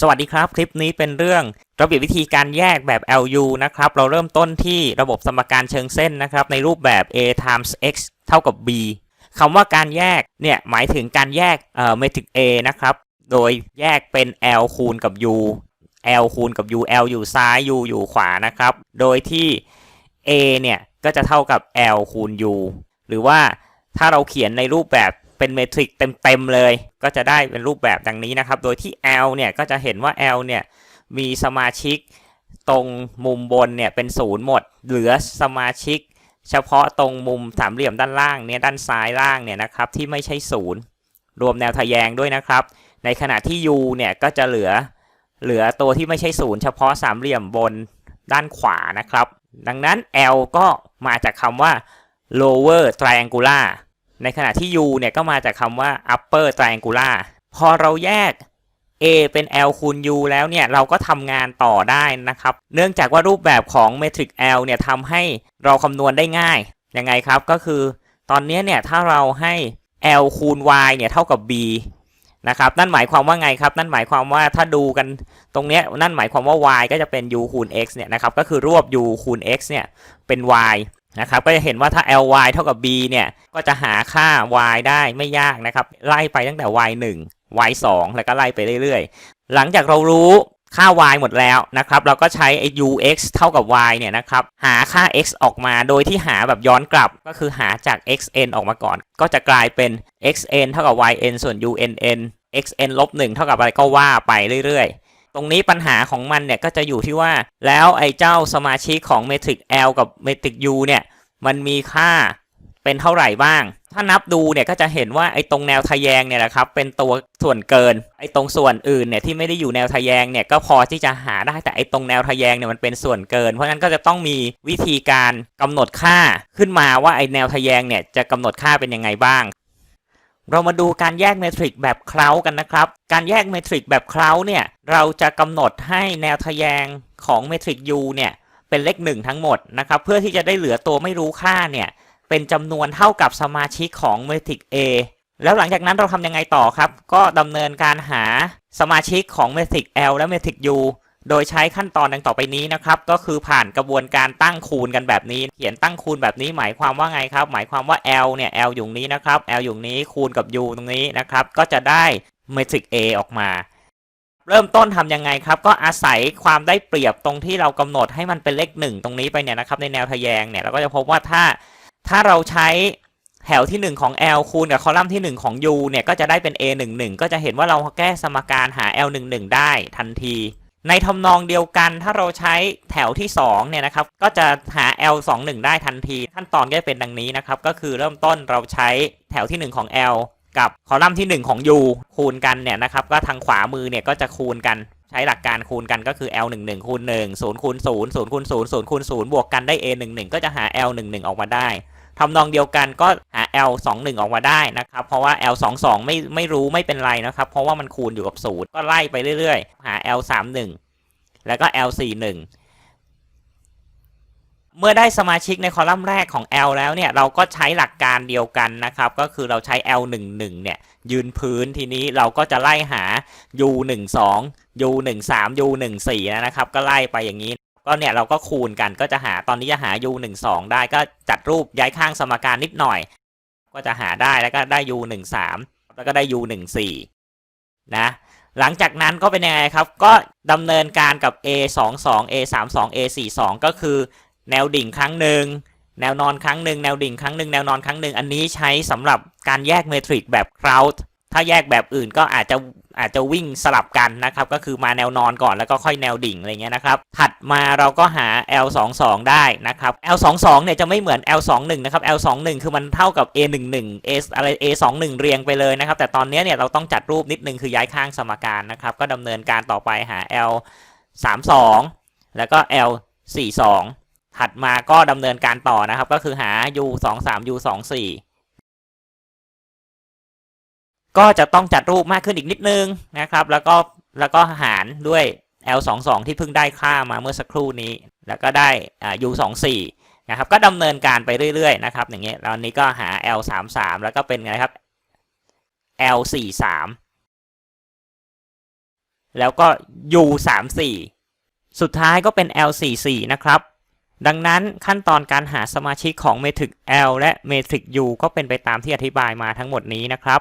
สวัสดีครับ คลิปนี้เป็นเรื่องระเบียบวิธีการแยกแบบ LU นะครับ เราเริ่มต้นที่ระบบสมการเชิงเส้นนะครับ ในรูปแบบ a times x เท่ากับ b คำว่าการแยกเนี่ยหมายถึงการแยกเอ่อเมทริก A นะครับ โดยแยกเป็น L คูณกับ U L คูณกับ U L อยู่ซ้าย U อยู่ขวานะครับ โดยที่ A เนี่ยก็จะเท่ากับ L คูณ U หรือว่าถ้าเราเขียนในรูปแบบ เป็นเมทริกเต็มๆเลย ก็จะได้เป็นรูปแบบดังนี้นะครับ โดยที่ L เนี่ยก็จะเห็นว่า L เนี่ยมีสมาชิกตรงมุมบนเนี่ยเป็นศูนย์หมด เหลือสมาชิก เฉพาะตรงมุมสามเหลี่ยมด้านล่างเนี่ยด้านซ้ายล่างเนี่ยนะครับที่ไม่ใช่ศูนย์รวมแนวทะแยงด้วยนะครับ ในขณะที่ U เนี่ยก็จะเหลือเหลือตัวที่ไม่ใช่ศูนย์เฉพาะสามเหลี่ยมบนด้านขวานะครับ ดังนั้น L ก็มาจากคำว่า lower triangular ในขณะที่ U เนี่ยก็มาจากคำว่า upper triangular พอเราแยก A เป็น L คูณ U แล้วเนี่ยเราก็ทำงานต่อได้นะครับ เนื่องจากว่ารูปแบบของเมทริก L เนี่ยทำให้เราคำนวณได้ง่าย ยังไงครับก็คือ ตอนนี้เนี่ยถ้าเราให้ L คูณ Y เนี่ยเท่ากับ B นะครับนั่นหมายความว่าไงครับ นั่นหมายความว่าถ้าดูกันตรงเนี้ยนั่นหมายความว่า y ก็จะเป็น u คูณ x เนี่ยนะครับก็คือรวบ u คูณ x เนี่ยเป็น y นะครับก็จะเห็นว่าถ้า ly เท่ากับ b เนี่ยก็จะหาค่า y ได้ไม่ยากนะครับไล่ไปตั้งแต่ y 1 y 2 แล้วก็ไล่ไปเรื่อยๆ หลังจากเรารู้ค่า y หมดแล้วนะครับเราก็ใช้ ux เท่ากับ y เนี่ยนะครับหาค่า x ออกมาโดยที่หาแบบย้อนกลับก็คือหาจาก xn ออกมาก่อน ก็จะกลายเป็น xn เท่ากับ yn ส่วน unn xn ลบ1เท่ากับอะไรก็ว่าไปเรื่อยๆ ตรงนี้ปัญหาของมันเนี่ยก็จะอยู่ที่ว่า แล้วไอ้เจ้าสมาชิกของเมทริก L กับเมทริก U เนี่ยมันมีค่าเป็นเท่าไหร่บ้าง ถ้านับดูเนี่ยก็จะเห็นว่าไอ้ตรงแนวทะแยงเนี่ยแหละครับเป็นตัวส่วนเกิน ไอ้ตรงส่วนอื่นเนี่ยที่ไม่ได้อยู่แนวทะแยงเนี่ยก็พอที่จะหาได้แต่ไอ้ตรงแนวทะแยงเนี่ยมันเป็นส่วนเกิน เพราะฉะนั้นก็จะต้องมีวิธีการกำหนดค่าขึ้นมาว่าไอ้แนวทะแยงเนี่ยจะกำหนดค่าเป็นยังไงบ้าง เรามาดูการแยกเมทริกแบบเคล้ากันนะครับ การแยกเมทริกแบบเคล้าเนี่ย เราจะกำหนดให้แนวทะแยงของเมทริก U เนี่ย เป็นเลขหนึ่งทั้งหมดนะครับ เพื่อที่จะได้เหลือตัวไม่รู้ค่าเนี่ย เป็นจำนวนเท่ากับสมาชิกของเมทริก A แล้วหลังจากนั้นเราทำยังไงต่อครับ ก็ดำเนินการหาสมาชิกของเมทริก L และเมทริก U โดยใช้ขั้นตอนดังต่อไปนี้นะครับก็คือผ่านกระบวนการตั้งคูณกันแบบนี้ เขียนตั้งคูณแบบนี้หมายความว่าไงครับ หมายความว่า L เนี่ย L อยู่นี้นะครับ L อยู่นี้คูณกับ U ตรงนี้นะครับ ก็จะได้เมทริก A ออกมา เริ่มต้นทำยังไงครับ ก็อาศัยความได้เปรียบตรงที่เรากำหนดให้มันเป็นเลขหนึ่งตรงนี้ไปเนี่ยนะครับ ในแนวทะแยงเนี่ยเราก็จะพบว่าถ้าถ้าเราใช้แถวที่ 1 ของ L คูณกับคอลัมน์ที่ 1 ของ U เนี่ยก็จะได้เป็น A 1 1 ก็จะเห็นว่าเราแก้สมการหา L 1 1 ได้ทันที ในทำนองเดียวกันถ้าเราใช้แถวที่2เนี่ยนะครับก็จะหา L 2 1 ได้ทันที ขั้นตอนก็จะเป็นดังนี้นะครับก็คือเริ่มต้นเราใช้แถวที่ 1 ของ L กับคอลัมน์ที่ 1 ของ U คูณกันเนี่ยนะครับก็ทางขวามือเนี่ยก็จะคูณกัน ใช้หลักการคูณกันก็คือ L 1 1คูณ1 0คูณ0 0คูณ0 0คูณ0บวกกันได้ A 1 1ก็จะหา L 1 1ออกมาได้ ทำนองเดียวกันก็หา L 2 1ออกมาได้นะครับ เพราะว่า L 2 2ไม่ไม่รู้ไม่เป็นไรนะครับ เพราะว่ามันคูณอยู่กับศูนย์ก็ไล่ไปเรื่อยๆ หา L 3 1แล้วก็ L 4 1เมื่อได้สมาชิกในคอลัมน์แรกของ L แล้วเนี่ยเราก็ใช้หลักการเดียวกันนะครับ ก็คือเราใช้ L 1 1เนี่ยยืนพื้นทีนี้เราก็จะไล่หา U 1 2 U 1 3 U 1 4นะครับ ก็ไล่ไปอย่างนี้ ก็เนี่ยเราก็คูณกันก็จะหาตอนนี้จะหา u 1 2ได้ก็จัดรูปย้ายข้างสมการนิดหน่อย ก็จะหาได้แล้วก็ได้ u 1 3แล้วก็ได้ u 1 4นะหลังจากนั้นก็เป็นยังไงครับ ก็ดำเนินการกับ a 2 2 a 3 2 a 4 2ก็คือแนวดิ่งครั้งหนึ่งแนวนอนครั้งหนึ่งแนวดิ่งครั้งหนึ่งแนวนอนครั้งหนึ่งอันนี้ใช้สำหรับการแยกเมทริกแบบ crowd ถ้าแยกแบบอื่นก็อาจจะอาจจะวิ่งสลับกันนะครับ ก็คือมาแนวนอนก่อนแล้วก็ค่อยแนวดิ่งอะไรเงี้ยนะครับ ถัดมาเราก็หา L 2 2 ได้นะครับ L 2 2 เนี่ยจะไม่เหมือน L 2 1 นะครับ L 2 1 คือมันเท่ากับ A 1 1 A อะไร A 2 1 เรียงไปเลยนะครับ แต่ตอนนี้เนี่ยเราต้องจัดรูปนิดนึงคือย้ายข้างสมการนะครับ ก็ดำเนินการต่อไปหา L 3 2 แล้วก็ L 4 2 ถัดมาก็ดำเนินการต่อนะครับ ก็คือหา U 2 3 U 2 4 ก็จะต้องจัดรูปมากขึ้นอีกนิดนึงนะครับ แล้วก็แล้วก็หารด้วย L 2 2 ที่เพิ่งได้ค่ามาเมื่อสักครู่นี้ แล้วก็ได้อ่า U 2 4 นะครับ ก็ดำเนินการไปเรื่อยๆนะครับ อย่างเงี้ยแล้วนี้ก็หา L 3 3 แล้วก็เป็นไงครับ L 4 3 แล้วก็ U 3 4 สุดท้ายก็เป็น L 4 4 นะครับ ดังนั้นขั้นตอนการหาสมาชิกของ Matrix L และ Matrix U ก็เป็นไปตามที่อธิบายมาทั้งหมดนี้นะครับ